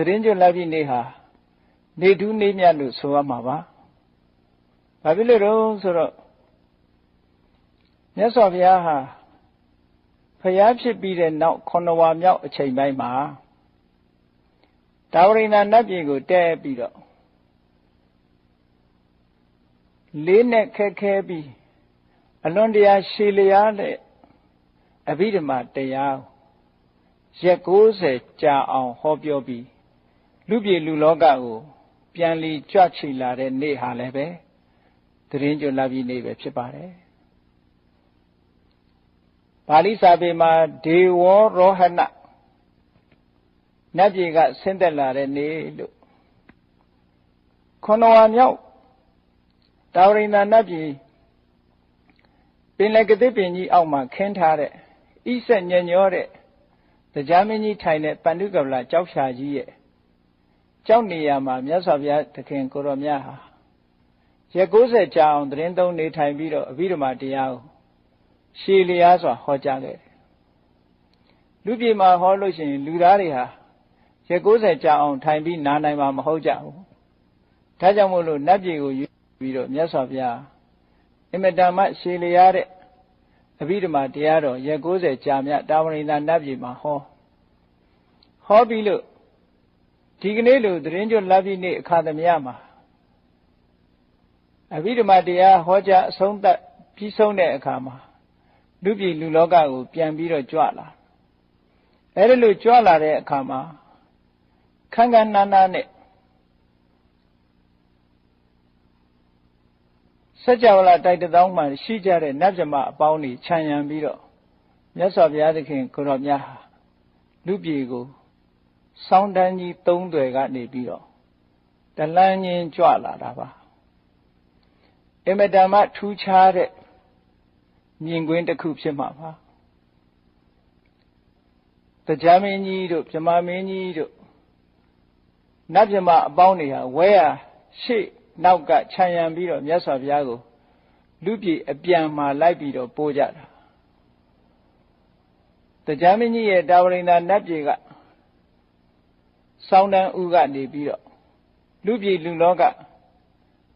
သတင်းကျွတ်လာပြီနေ့ဟာနေထူးနေမြတ်လို့ဆိုရမှာပါဘာဖြစ်လို့တော့ဆိုတော့မြတ်စွာဘုရားဟာဖျားဖြစ်ပြီးတဲ့နောက်ခုနဝါမြောက်အချိန်ပိုင်းမှာတာဝရိန္ဒနတ်ပြည်ကိုတဲပြီးတော့လေးနဲ့ခက်ခဲပြီးအလွန်တရာရှည်လျားတဲ့အဘိဓမ္မာတရားရက်90ကြာအောင်ဟောပြောပြီး လူပြည်လူလောကကိုပြန်လီကြွချီလာတဲ့နေ့ဟာလည်းပဲသတင်းကြွလာပြီးနေ့ပဲဖြစ်ပါတယ်ပါဠိစာပေမှာဒေဝရောဟဏနတ်ပြည်ကဆင်းသက်လာတဲ့နေ့လို့ခုနဝါမြောက်တာဝရိန္ဒနတ်ပြည်ပင်လယ်ကတိပင်ကြီးအောက်မှာခင်းထားတဲ့ဣဆက်ညညောတဲ့တရားမင်းကြီးထိုင်တဲ့ပန္ဓုကဗလာကြောက်ဖြာကြီးရဲ့ ကြောက်နေရမှာမြတ်စွာဘုရားသခင်ကိုရောမြတ်ဟာရက်90ကြာအောင်သတင်းသုံးနေထိုင်ပြီးတော့အဘိဓမ္မာတရားကိုရှည်လျားစွာဟောကြားခဲ့တယ်လူပြည်မှာဟောလို့ရှိရင်လူသားတွေဟာရက်90ကြာအောင်ထိုင်ပြီးနားနိုင်မှာမဟုတ်ကြဘူးဒါကြောင့်မို့လို့နတ်ပြည်ကိုယူပြီးတော့မြတ်စွာဘုရားအင်မတန်မှရှည်လျားတဲ့အဘိဓမ္မာတရားတော်ရက်90ကြာမြတာဝရိန္ဒနတ်ပြည်မှာဟောဟောပြီးလို့ ဒီကနေ့လိုသတင်းကျွတ်လာပြီးနေ့အခါသမယမှာအဘိဓမ္မာတရားဟောကြားအဆုံးသတ်ပြီးဆုံးတဲ့အခါမှာလူပြည်လူလောကကို ပြန်ပြီးတော့ကြွလာအဲ့ဒါလို့ကြွလာတဲ့အခါမှာခန်းခန်းနားနားနဲ့စัจ java လာတိုက်တောင်းမှရှိကြတဲ့နတ်မြမအပေါင်းတွေခြံရံပြီးတော့မြတ်စွာဘုရားသခင်ကိုရောမြတ်ဟာလူပြည်ကို စောင်းတန်းကြီးသုံးတွေကနေပြီးတော့တလန်းချင်းကြွလာတာပါအမတန်မှထူးခြားတဲ့မြင်ကွင်းတစ်ခုဖြစ်မှာပါတရားမင်းကြီးတို့ဗြမာမင်းကြီးတို့နတ်ဗြမာအပေါင်းတွေဟာဝဲရရှေ့နောက်ကခြံရံပြီးတော့မြတ်စွာဘုရားကိုလူပြည်အပြန်မှာလိုက်ပြီးတော့ပို့ကြတာတရားမင်းကြီးရဲ့တာဝရိန္ဒနတ်ပြည်က ဆောင်းတန်းဥကနေပြီးတော့လူပြည်လူလောက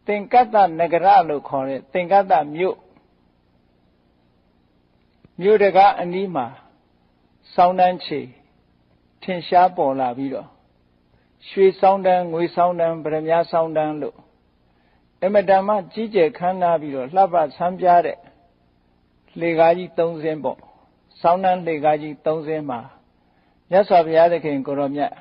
သင်္ကတ္တနဂရလို့ခေါ်တဲ့သင်္ကတ္တမြို့မြို့တကားအနီးမှာဆောင်းတန်းချေထင်ရှားပေါ်လာပြီးတော့ရွှေဆောင်းတန်းငွေဆောင်းတန်းဗရမ ्या ဆောင်းတန်းလို့အမတန်မှကြီးကျယ်ခမ်းနားပြီးတော့လှပဆန်းပြားတဲ့လှေကားကြီး၃စင်းပေါ့ဆောင်းတန်းလှေကားကြီး၃စင်းမှာမြတ်စွာဘုရားသခင်ကိုရောမြတ်